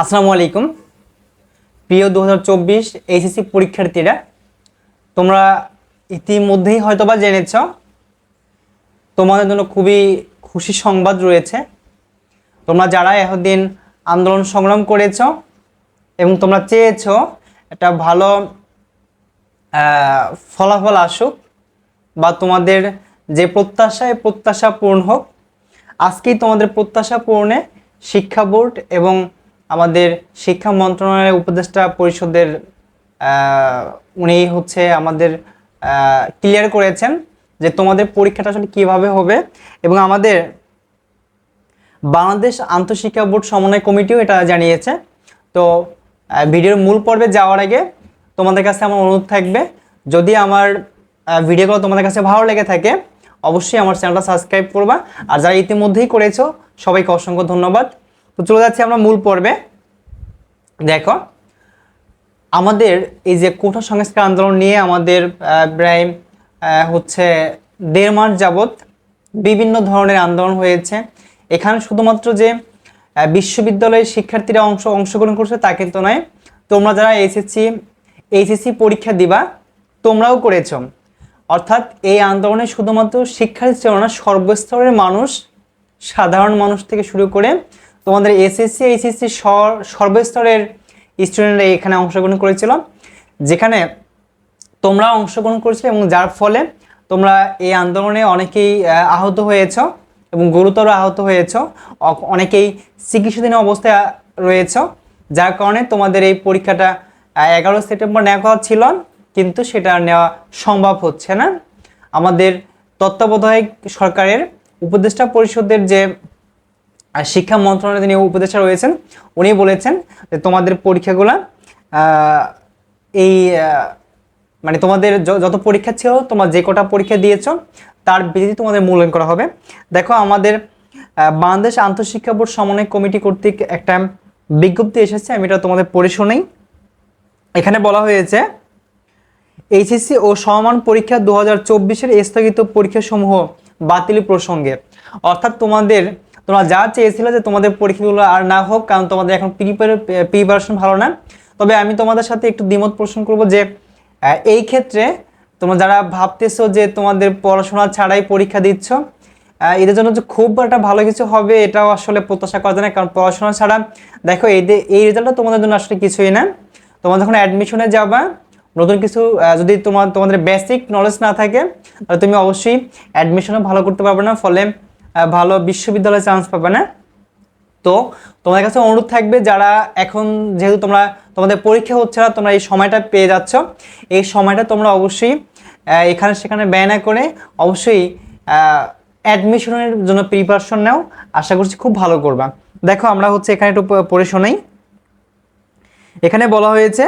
আসসালামু আলাইকুম। প্রিয় দু হাজার চব্বিশ এইচএসসি পরীক্ষার্থীরা, তোমরা ইতিমধ্যেই হয়তোবা জেনেছ, তোমাদের জন্য খুবই খুশি সংবাদ রয়েছে। তোমরা যারা এতদিন আন্দোলন সংগ্রাম করেছ এবং তোমরা চেয়েছ একটা ভালো ফলাফল আসুক বা তোমাদের যে প্রত্যাশা এই প্রত্যাশা পূরণ হোক, আজকেই তোমাদের প্রত্যাশা পূরণে শিক্ষা বোর্ড এবং আমাদের শিক্ষা মন্ত্রণালয়ের উপদেষ্টা পরিষদের উনি হচ্ছে আমাদের ক্লিয়ার করেছেন যে তোমাদের পরীক্ষাটা আসলে কীভাবে হবে এবং আমাদের বাংলাদেশ আন্তঃশিক্ষা বোর্ড সমন্বয় কমিটিও এটা জানিয়েছে। তো ভিডিওর মূল পর্বে যাওয়ার আগে তোমাদের কাছে আমার অনুরোধ থাকবে, যদি আমার ভিডিওগুলো তোমাদের কাছে ভালো লেগে থাকে, অবশ্যই আমার চ্যানেলটা সাবস্ক্রাইব করবা। আর যারা ইতিমধ্যেই করেছ, সবাইকে অসংখ্য ধন্যবাদ। তো চলে যাচ্ছি আমরা মূল পর্বে। দেখো, আমাদের এই যে কোটা সংস্কার আন্দোলন নিয়ে আমাদের প্রায় হচ্ছে দেড় মাস যাবৎ বিভিন্ন ধরনের আন্দোলন হয়েছে। এখানে শুধুমাত্র যে বিশ্ববিদ্যালয়ের শিক্ষার্থীরা অংশ, অংশগ্রহণ করছে তা কিন্তু নয়, তোমরা যারা এসএসসি এইচএসসি পরীক্ষা দিবা, তোমরাও করেছ। অর্থাৎ এই আন্দোলনে শুধুমাত্র শিক্ষার্থী ছিল না, সর্বস্তরের মানুষ, সাধারণ মানুষ থেকে শুরু করে তোমাদের এসএসসি এইচএসসি সর্বস্তরের স্টুডেন্টরা এখানে অংশগ্রহণ করেছিল, যেখানে তোমরা অংশগ্রহণ করেছিলে এবং যার ফলে তোমরা এই আন্দোলনে অনেকেই আহত হয়েছ এবং গুরুতর আহত হয়েছ। অনেকেই চিকিৎসাধীন অবস্থায় রয়েছ, যার কারণে তোমাদের এই পরীক্ষাটা এগারো সেপ্টেম্বর নেওয়া কথা ছিল, কিন্তু সেটা নেওয়া সম্ভব হচ্ছে না। আমাদের তত্ত্বাবধায়ক সরকারের উপদেষ্টা পরিষদের যে আর শিক্ষা মন্ত্রণালয়ের যিনি উপদেষ্টা রয়েছেন উনি বলেছেন যে তোমাদের পরীক্ষাগুলো এই মানে তোমাদের যত পরীক্ষা ছিল, তোমরা যে কটা পরীক্ষা দিয়েছ, তার ভিত্তিতে তোমাদের মূল্যায়ন করা হবে। দেখো, আমাদের বাংলাদেশ আন্তঃশিক্ষা বোর্ড সমন্বয় কমিটি কর্তৃক একটা বিজ্ঞপ্তি এসেছে, আমি এটা তোমাদের পড়ে শোনাই। এখানে বলা হয়েছে, এইচএসসি ও সমান পরীক্ষা দু হাজার চব্বিশের স্থগিত পরীক্ষাসমূহ বাতিল প্রসঙ্গে। অর্থাৎ তোমাদের তোমরা যা চেয়েছিলে যে তোমাদের পরীক্ষাগুলো আর না হোক, কারণ তোমাদের এখন প্রিপারেশন ভালো না। তবে আমি তোমাদের সাথে একটু দ্বিমত পোষণ করব যে এই ক্ষেত্রে তোমরা যারা ভাবতেছো যে তোমাদের পড়াশোনা ছাড়াই পরীক্ষা দিচ্ছ এদের জন্য যে খুব একটা ভালো কিছু হবে এটাও আসলে প্রত্যাশা করা যায় না, কারণ পড়াশোনা ছাড়া, দেখো, এই এই রেজাল্টটা তোমাদের জন্য আসলে কিছুই না। তোমরা যখন অ্যাডমিশনে যাবা, নতুন কিছু যদি তোমার, তোমাদের বেসিক নলেজ না থাকে, তাহলে তুমি অবশ্যই অ্যাডমিশনও ভালো করতে পারবে না। ফলে ভালো বিশ্ববিদ্যালয়ে চান্স পাবে না। তো তোমাদের কাছে অনুরোধ থাকবে যারা এখন যেহেতু তোমরা, তোমাদের পরীক্ষা হচ্ছে না, তোমরা এই সময়টা পেয়ে যাচ্ছ। এই সময়টা তোমরা অবশ্যই এখানে সেখানে ব্যয় না করে অবশ্যই অ্যাডমিশনের জন্য প্রিপারেশন নাও। আশা করছি খুব ভালো করবা। দেখো, আমরা হচ্ছে এখানে একটু পড়ে শোনাই। এখানে বলা হয়েছে,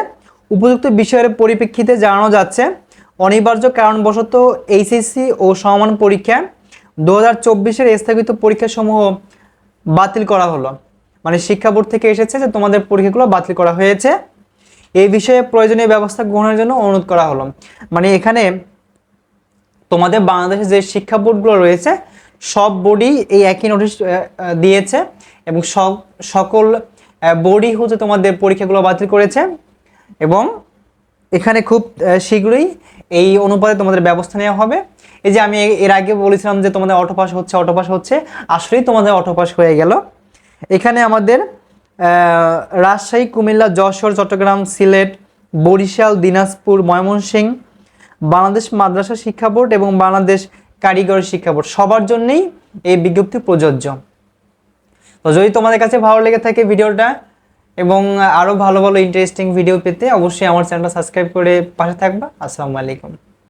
উপযুক্ত বিষয়ের পরিপ্রেক্ষিতে জানানো যাচ্ছে, অনিবার্য কারণবশত এইচএসসি ও সমান পরীক্ষা দু হাজার চব্বিশের স্থগিত পরীক্ষাসমূহ বাতিল করা হলো। মানে শিক্ষা বোর্ড থেকে এসেছে যে তোমাদের পরীক্ষাগুলো বাতিল করা হয়েছে। এই বিষয়ে প্রয়োজনীয় ব্যবস্থা গ্রহণের জন্য অনুরোধ করা হলো। মানে এখানে তোমাদের বাংলাদেশে যে শিক্ষা বোর্ডগুলো রয়েছে, সব বোর্ডই এই একই নোটিশ দিয়েছে এবং সব, সকল বোর্ডই হচ্ছে তোমাদের পরীক্ষাগুলো বাতিল করেছে এবং এখানে খুব শীঘ্রই এই অনুপাতে তোমাদের ব্যবস্থা নেওয়া হবে। এই যে আমি এর আগে বলেছিলাম যে তোমাদের অটোপাস হচ্ছে অটোপাস হচ্ছে, আসলেই তোমাদের অটোপাস হয়ে গেল। এখানে আমাদের রাজশাহী, কুমিল্লা, যশোর, চট্টগ্রাম, সিলেট, বরিশাল, দিনাজপুর ময়মনসিংহ বাংলাদেশ মাদ্রাসা শিক্ষা বোর্ড এবং বাংলাদেশ কারিগরি শিক্ষা বোর্ড। সবার জন্যেই এই বিজ্ঞপ্তি প্রযোজ্য। তো যদি তোমাদের কাছে ভালো লেগে থাকে ভিডিওটা এবং আরও ভালো ভালো ইন্টারেস্টিং ভিডিও পেতে অবশ্যই আমার চ্যানেলটা সাবস্ক্রাইব করে পাশে থাকবা। আসসালামু আলাইকুম।